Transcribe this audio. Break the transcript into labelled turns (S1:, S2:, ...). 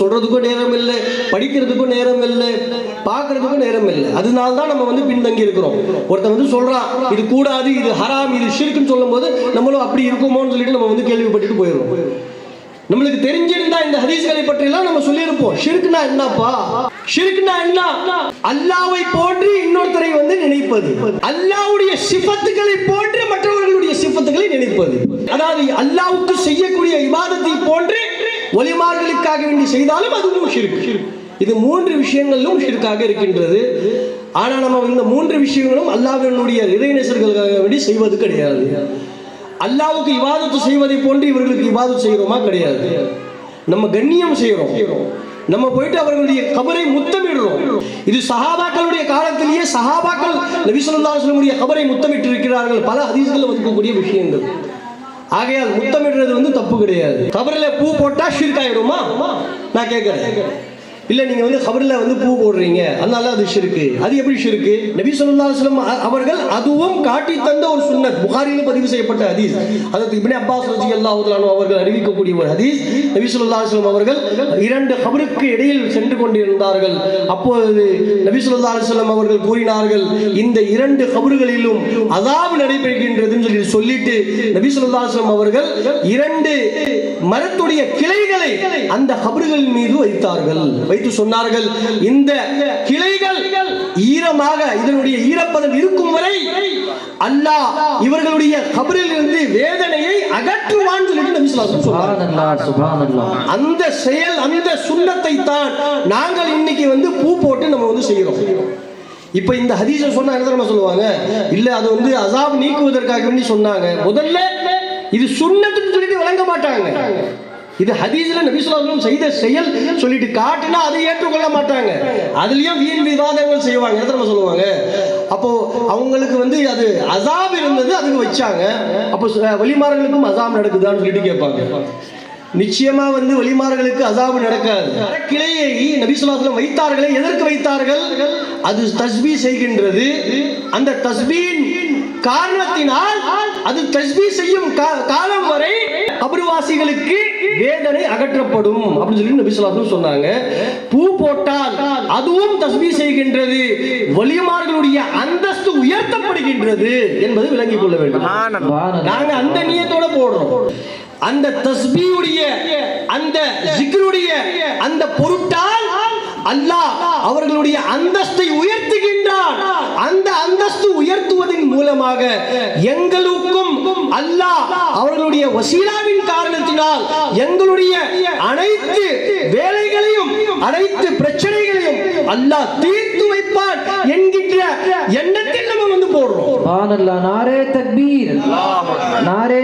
S1: சொல்றதுக்கும் நேரம் இல்லை படிக்கிறதுக்கும் நேரம் இல்லை பார்க்கறதுக்கும் நேரம் இல்லை அதனால தான் நம்ம வந்து பின்தங்கி இருக்கிறோம். ஒருத்தன் வந்து சொல்றான் இது கூடாது இது ஹராம் இது ஷிர்க்குன்னு சொல்லும்போது நம்மளும் அப்படி இருக்குமோன்னு சொல்லிட்டு நம்ம வந்து கேள்விப்பட்டுட்டு போயிடும் நம்மளுக்கு தெரிஞ்சிருந்தா இந்த ஹதீஸ்களை பற்றியெல்லாம் நம்ம சொல்லியிருப்போம். ஷிர்க்னா என்னப்பா? ஷிர்க்னா என்ன? அல்லாவை போன்று இன்னொருத்தரை வந்து நினைப்பது. அல்லாவுடைய சிபத்துகளை போன்று மற்றவர்களுடைய சிபத்துகளை நினைப்பது. அதாவது அல்லாவுக்கு செய்யக்கூடிய இபாதத்தை போன்று ஒலிமார்களுக்காக வேண்டி செய்தாலும் அதுவும் ஷிர்க் இது மூன்று விஷயங்களிலும் ஷிர்காக இருக்கின்றது. ஆனால் நம்ம இந்த மூன்று விஷயங்களும் அல்லாஹினுடைய இறைநேசர்களுக்காக வேண்டி செய்வது கிடையாது. அல்லாவுக்கு இவாதத்து செய்வதை போன்று இவர்களுக்கு இவாதத்து செய்கிறோமா கிடையாது. நம்ம கண்ணியம் செய்கிறோம். நம்ம போயிட்டு அவர்களுடைய கபரை முத்தமிடுறோம். இது சஹாபாக்களுடைய காலத்திலேயே சஹாபாக்கள் நபி சொல்லுடைய கபரை முத்தமிட்டு இருக்கிறார்கள் பல ஹதீஸ்களில் இருக்கக்கூடிய விஷயங்கள். ஆகையால் முத்தமிடுறது வந்து தப்பு கிடையாது. கபரில் பூ போட்டால் ஷிர்காயிடுமா நான் கேட்குறேன் இல்லை நீங்கள் வந்து கபரில் வந்து பூ போடுறீங்க. அதனால அது ஷிருக்கு அது எப்படி ஷிருக்கு நபி சொல்லா சொல்லம் அவர்கள் அதுவும் காட்டி தந்த ஒரு சுண்ணத். புகாரியில் பதிவு செய்யப்பட்ட ஹதீஸ். அதற்கு இப்படி அப்பாஸ் ரலியல்லாஹு அல்லாஹுலானோ அவர்கள் அறிவிக்கக்கூடிய ஒரு ஹதீஸ். நபி சொல்லா சொல்லம் அவர்கள் இரண்டு கபருக்கு இடையில் சென்று கொண்டிருந்தார்கள். அப்போது நபி சொல்லா அலைஹி அவர்கள் கூறினார்கள் இந்த இரண்டு கபறுகளிலும் அதாவது நடைபெறுகின்றது சொல்லிட்டு நபி வஸல்லம் அவர்கள் இரண்டு மரத்துடைய கிளைகளை அந்த கபறுகள் மீது வைத்தார்கள். வைத்து சொன்னார்கள் இந்த கிளைகள் ஈரமாக இதனுடைய ஈரப்பதம் இருக்கும் வரை அல்லாஹ் இவர்களுடைய கபரில் இருந்து வேதனையை அகற்றுவான்னு சொல்லிட்டு நபி
S2: சுபானல்லாஹ்
S1: அந்த செயல் அந்த சுண்ணத்தை தான் நாங்கள் இன்னைக்கு வந்து பூ போட்டு நம்ம வந்து செய்கிறோம். இப்போ இந்த ஹதீஸை சொன்னா என்ன தெரியுமா சொல்லுவாங்க? இல்ல அது வந்து அசாப் நீக்குவதற்காக வேண்டி சொன்னாங்க. முதல்ல இது சுண்ணத்துன்னு சொல்லிட்டு வழங்க மாட்டாங்க. இது ஹதீஸ்ல நபி செய்த செயல் சொல்லிட்டு காட்டினா அதை ஏற்றுக்கொள்ள மாட்டாங்க. அதுலயும் வீண் விவாதங்கள் செய்வாங்க. என்ன தெரியுமா சொல்லுவாங்க? அப்போ அவங்களுக்கு வந்து அது அசாப் இருந்தது அதுக்கு வச்சாங்க. அப்போ வழிமார்களுக்கும் அசாப் நடக்குதான்னு சொல்லிட்டு கேட்பாங்க. நிச்சயமா வந்து வழிமார்களுக்கு அசாபு நடக்காது. கிளையை நபிசுல்லாஸ்லம் வைத்தார்களே எதற்கு வைத்தார்கள்? அது தஸ்பீ செய்கின்றது. அந்த தஸ்பீன் காரணத்தினால் அது தஸ்பீ செய்யும் காலம் வரை அபருவாசிகளுக்கு வேதனை அகற்றப்படும் அப்படின்னு சொல்லி நபிசுல்லாஸ்லம் சொன்னாங்க. பூ போட்டால் அதுவும் தஸ்பீ செய்கின்றது. வலிமார்களுடைய அந்தஸ்து உயர்த்தப்படுகின்றது என்பது விளங்கிக் கொள்ள வேண்டும். நாங்க அந்த நியத்தோட போடுறோம். அந்த தஸ்பீயுடைய அந்த ஜிக்ருடைய அந்த பொருட்டால் அல்லாஹ் அவர்களுடைய அந்தஸ்தை உயர்த்துகின்றான். அந்த அந்தஸ்து உயர்த்துவதன் மூலமாக எங்களுக்கும் அல்லாஹ் அவர்களுடைய வசீலாவின் காரணத்தினால் எங்களுடைய அனைத்து வேலைகளையும் அனைத்து பிரச்சனைகளையும் அல்லாஹ் தீர்த்து வைப்பான் என்கின்ற எண்ணத்தில் நம்ம வந்து போடுறோம்.
S2: நாரே தக்பீர். நாரே